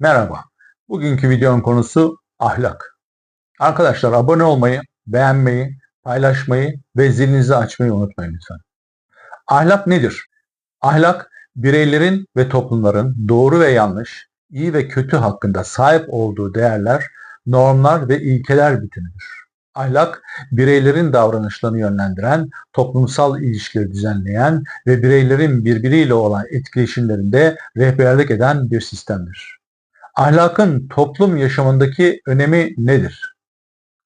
Merhaba. Bugünkü videonun konusu ahlak. Arkadaşlar abone olmayı, beğenmeyi, paylaşmayı ve zilinizi açmayı unutmayın lütfen. Ahlak nedir? Ahlak bireylerin ve toplumların doğru ve yanlış, iyi ve kötü hakkında sahip olduğu değerler, normlar ve ilkeler bütünüdür. Ahlak, bireylerin davranışlarını yönlendiren, toplumsal ilişkileri düzenleyen ve bireylerin birbiriyle olan etkileşimlerinde rehberlik eden bir sistemdir. Ahlakın toplum yaşamındaki önemi nedir?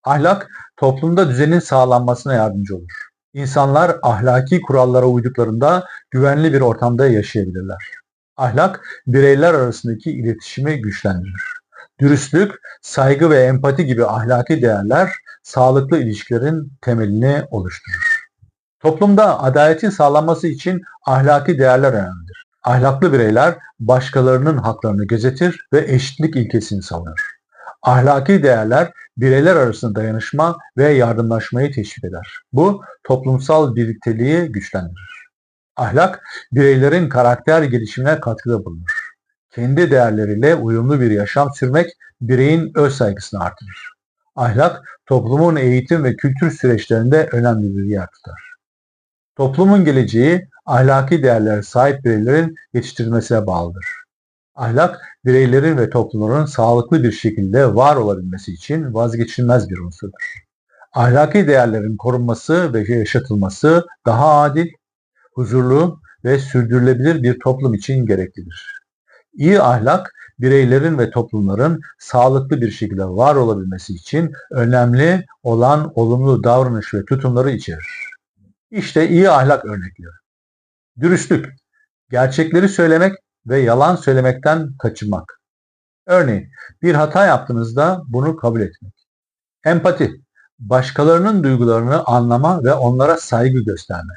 Ahlak, toplumda düzenin sağlanmasına yardımcı olur. İnsanlar ahlaki kurallara uyduklarında güvenli bir ortamda yaşayabilirler. Ahlak, bireyler arasındaki iletişimi güçlendirir. Dürüstlük, saygı ve empati gibi ahlaki değerler sağlıklı ilişkilerin temelini oluşturur. Toplumda adaletin sağlanması için ahlaki değerler önemlidir. Ahlaklı bireyler başkalarının haklarını gözetir ve eşitlik ilkesini savunur. Ahlaki değerler bireyler arasında dayanışma ve yardımlaşmayı teşvik eder. Bu toplumsal birlikteliği güçlendirir. Ahlak bireylerin karakter gelişimine katkıda bulunur. Kendi değerleriyle uyumlu bir yaşam sürmek bireyin öz saygısını artırır. Ahlak toplumun eğitim ve kültür süreçlerinde önemli bir yer tutar. Toplumun geleceği ahlaki değerlere sahip bireylerin yetiştirilmesine bağlıdır. Ahlak, bireylerin ve toplumların sağlıklı bir şekilde var olabilmesi için vazgeçilmez bir unsurdur. Ahlaki değerlerin korunması ve yaşatılması daha adil, huzurlu ve sürdürülebilir bir toplum için gereklidir. İyi ahlak, bireylerin ve toplumların sağlıklı bir şekilde var olabilmesi için önemli olan olumlu davranış ve tutumları içerir. İşte iyi ahlak örnekleri. Dürüstlük, gerçekleri söylemek ve yalan söylemekten kaçınmak. Örneğin bir hata yaptığınızda bunu kabul etmek. Empati, başkalarının duygularını anlama ve onlara saygı gösterme.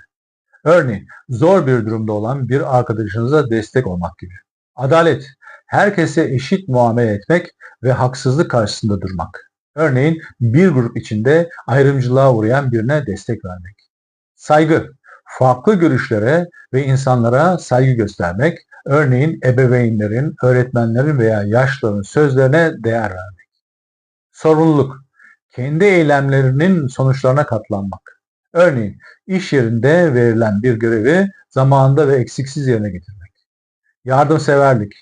Örneğin zor bir durumda olan bir arkadaşınıza destek olmak gibi. Adalet, herkese eşit muamele etmek ve haksızlık karşısında durmak. Örneğin bir grup içinde ayrımcılığa uğrayan birine destek vermek. Saygı, farklı görüşlere ve insanlara saygı göstermek, örneğin ebeveynlerin, öğretmenlerin veya yaşlıların sözlerine değer vermek. Sorumluluk, kendi eylemlerinin sonuçlarına katlanmak. Örneğin iş yerinde verilen bir görevi zamanında ve eksiksiz yerine getirmek. Yardımseverlik,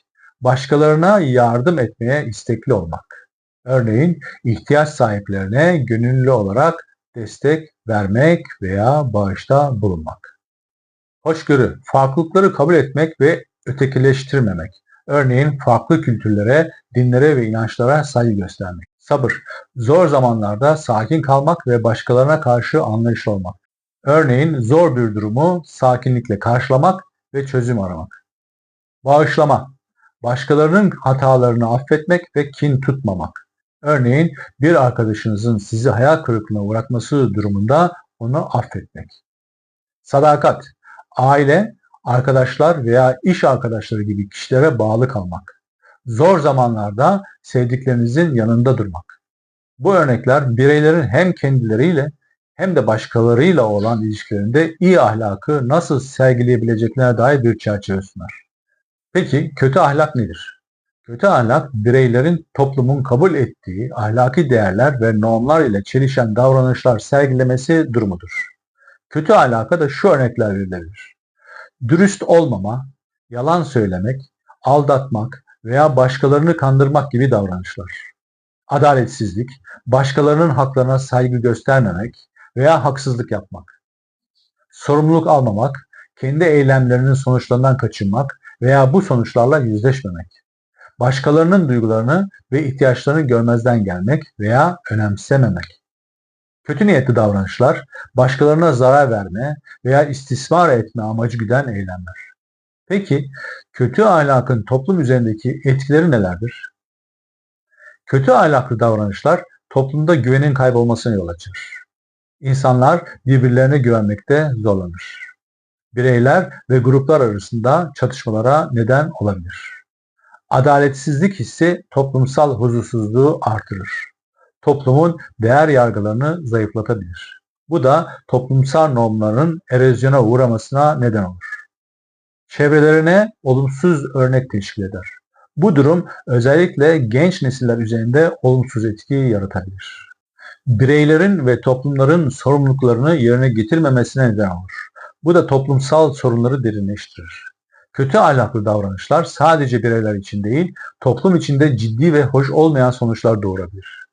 başkalarına yardım etmeye istekli olmak. Örneğin ihtiyaç sahiplerine gönüllü olarak destek vermek veya bağışta bulunmak. Hoşgörü, farklılıkları kabul etmek ve ötekileştirmemek. Örneğin farklı kültürlere, dinlere ve inançlara saygı göstermek. Sabır, zor zamanlarda sakin kalmak ve başkalarına karşı anlayışlı olmak. Örneğin zor bir durumu sakinlikle karşılamak ve çözüm aramak. Bağışlama, başkalarının hatalarını affetmek ve kin tutmamak. Örneğin bir arkadaşınızın sizi hayal kırıklığına uğratması durumunda onu affetmek. Sadakat, aile, arkadaşlar veya iş arkadaşları gibi kişilere bağlı kalmak. Zor zamanlarda sevdiklerinizin yanında durmak. Bu örnekler bireylerin hem kendileriyle hem de başkalarıyla olan ilişkilerinde iyi ahlakı nasıl sergileyebileceklerine dair bir çerçeve sunar. Peki kötü ahlak nedir? Kötü ahlak bireylerin toplumun kabul ettiği ahlaki değerler ve normlar ile çelişen davranışlar sergilemesi durumudur. Kötü ahlaka da şu örnekler verilebilir. Dürüst olmama, yalan söylemek, aldatmak veya başkalarını kandırmak gibi davranışlar. Adaletsizlik, başkalarının haklarına saygı göstermemek veya haksızlık yapmak. Sorumluluk almamak, kendi eylemlerinin sonuçlarından kaçınmak veya bu sonuçlarla yüzleşmemek. Başkalarının duygularını ve ihtiyaçlarını görmezden gelmek veya önemsememek. Kötü niyetli davranışlar, başkalarına zarar verme veya istismar etme amacı güden eylemler. Peki, kötü ahlakın toplum üzerindeki etkileri nelerdir? Kötü ahlaklı davranışlar toplumda güvenin kaybolmasına yol açar. İnsanlar birbirlerine güvenmekte zorlanır. Bireyler ve gruplar arasında çatışmalara neden olabilir. Adaletsizlik hissi toplumsal huzursuzluğu artırır. Toplumun değer yargılarını zayıflatabilir. Bu da toplumsal normların erozyona uğramasına neden olur. Çevrelerine olumsuz örnek teşkil eder. Bu durum özellikle genç nesiller üzerinde olumsuz etki yaratabilir. Bireylerin ve toplumların sorumluluklarını yerine getirmemesine neden olur. Bu da toplumsal sorunları derinleştirir. Kötü ahlaklı davranışlar sadece bireyler için değil, toplum içinde ciddi ve hoş olmayan sonuçlar doğurabilir.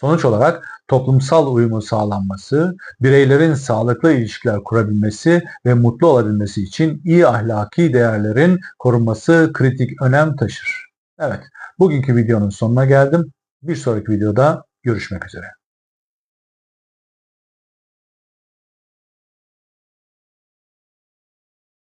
Sonuç olarak toplumsal uyumun sağlanması, bireylerin sağlıklı ilişkiler kurabilmesi ve mutlu olabilmesi için iyi ahlaki değerlerin korunması kritik önem taşır. Evet, bugünkü videonun sonuna geldim. Bir sonraki videoda görüşmek üzere.